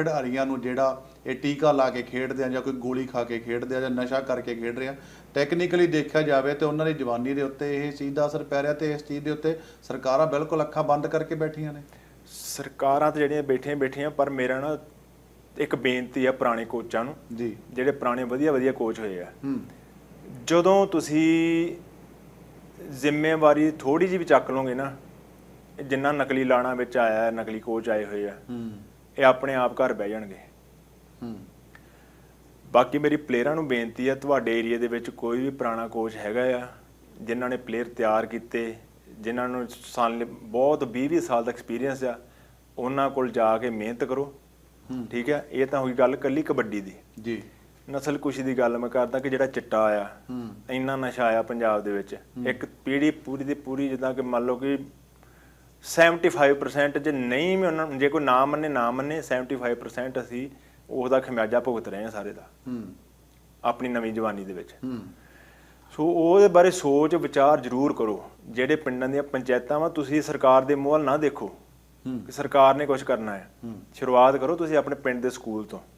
ਖਿਡਾਰੀਆਂ ਨੂੰ ਜਿਹੜਾ ਇਹ ਟੀਕਾ ਲਾ ਕੇ ਖੇਡਦੇ ਆ ਜਾਂ ਕੋਈ ਗੋਲੀ ਖਾ ਕੇ ਖੇਡਦੇ ਆ ਜਾਂ ਨਸ਼ਾ ਕਰਕੇ ਖੇਡ ਰਹੇ ਆ ਟੈਕਨੀਕਲੀ ਦੇਖਿਆ ਜਾਵੇ ਤੇ ਉਹਨਾਂ ਦੀ ਜਵਾਨੀ ਦੇ ਉੱਤੇ ਇਹ ਚੀਜ਼ ਦਾ ਅਸਰ ਪੈ ਰਿਹਾ ਤੇ ਇਸ ਚੀਜ਼ ਦੇ ਉੱਤੇ ਸਰਕਾਰਾਂ ਬਿਲਕੁਲ ਅੱਖਾਂ ਬੰਦ ਕਰਕੇ ਬੈਠੀਆਂ ਨੇ। ਸਰਕਾਰਾਂ ਤੇ ਜਿਹੜੀਆਂ ਬੈਠੀਆਂ ਬੈਠੀਆਂ ਪਰ ਮੇਰਾ ਨਾ ਇੱਕ ਬੇਨਤੀ ਆ ਪੁਰਾਣੇ ਕੋਚਾਂ ਨੂੰ ਜੀ। ਜਿਹੜੇ ਪੁਰਾਣੇ ਵਧੀਆ ਵਧੀਆ ਕੋਚ ਹੋਏ ਆ। ਜਦੋਂ ਤੁਸੀਂ ਜ਼ਿੰਮੇਵਾਰੀ ਥੋੜੀ ਜਿਹੀ ਵੀ ਚੱਕ ਲਓਗੇ ਨਾ ਜਿੰਨਾ ਨਕਲੀ ਲਾਣਾ ਵਿੱਚ ਆਇਆ ਨਕਲੀ ਕੋਚ ਆਏ ਹੋਏ ਆ ਹੂੰ। ਇਹ ਆਪਣੇ ਆਪ ਘਰ ਬਹਿ ਜਾਣਗੇ। ਹੂੰ। ਬਾਕੀ ਮੇਰੀ ਪਲੇਅਰਾਂ ਨੂੰ ਬੇਨਤੀ ਹੈ ਤੁਹਾਡੇ ਏਰੀਆ ਦੇ ਵਿੱਚ ਕੋਈ ਵੀ ਪੁਰਾਣਾ ਕੋਚ ਹੈਗਾ ਆ ਜਿਨ੍ਹਾਂ ਨੇ ਪਲੇਅਰ ਤਿਆਰ ਕੀਤੇ ਜਿਨ੍ਹਾਂ ਨੂੰ ਸਾਲ ਬਹੁਤ 20-20 ਸਾਲ ਦਾ ਐਕਸਪੀਰੀਅੰਸ ਆ ਉਹਨਾਂ ਕੋਲ ਜਾ ਕੇ ਮਿਹਨਤ ਕਰੋ। ਠੀਕ ਹੈ? ਇਹ ਤਾਂ ਹੋਈ ਗੱਲ ਕੱਲੀ ਕਬੱਡੀ ਦੀ। ਜੀ। ਨਸਲ ਕੁਸ਼ੀ ਦੀ ਗੱਲ ਮੈਂ ਕਰਦਾ ਕਿ ਜਿਹੜਾ ਚਿੱਟਾ ਆਇਆ ਇੰਨਾ ਨਸ਼ਾ ਆਇਆ ਪੰਜਾਬ ਦੇ ਵਿੱਚ। ਇੱਕ ਪੀੜ੍ਹੀ ਪੂਰੀ ਦੀ ਪੂਰੀ ਜਿੱਦਾਂ ਕਿ ਮੰਨ ਲਓ ਕਿ 75% ਜੇ ਨਹੀਂ ਵੀ ਉਹਨਾਂ ਜੇ ਕੋਈ ਨਾ ਮੰਨੇ ਨਾ ਮੰਨੇ 75% ਅਸੀਂ ਉਹਦਾ ਖਮਿਆਜਾ ਭੁਗਤ ਰਹੇ ਹਾਂ ਸਾਰੇ ਦਾ। ਹੂੰ। ਆਪਣੀ ਨਵੀਂ ਜਵਾਨੀ ਦੇ ਵਿੱਚ। ਹੂੰ। ਸੋ ਉਹਦੇ ਬਾਰੇ ਸੋਚ ਵਿਚਾਰ ਜ਼ਰੂਰ ਕਰੋ। ਜਿਹੜੇ ਪਿੰਡਾਂ ਦੀਆਂ ਪੰਚਾਇਤਾਂ ਵਾ ਤੁਸੀਂ ਸਰਕਾਰ ਦੇ ਮੂੰਹ ਵੱਲ ਨਾ ਦੇਖੋ ਹੂੰ। ਕਿ ਸਰਕਾਰ ਨੇ ਕੁਝ ਕਰਨਾ ਹੈ। ਹੂੰ। ਸ਼ੁਰੂਆਤ ਕਰੋ ਤੁਸੀਂ ਆਪਣੇ ਪਿੰਡ ਦੇ ਸਕੂਲ ਤੋਂ।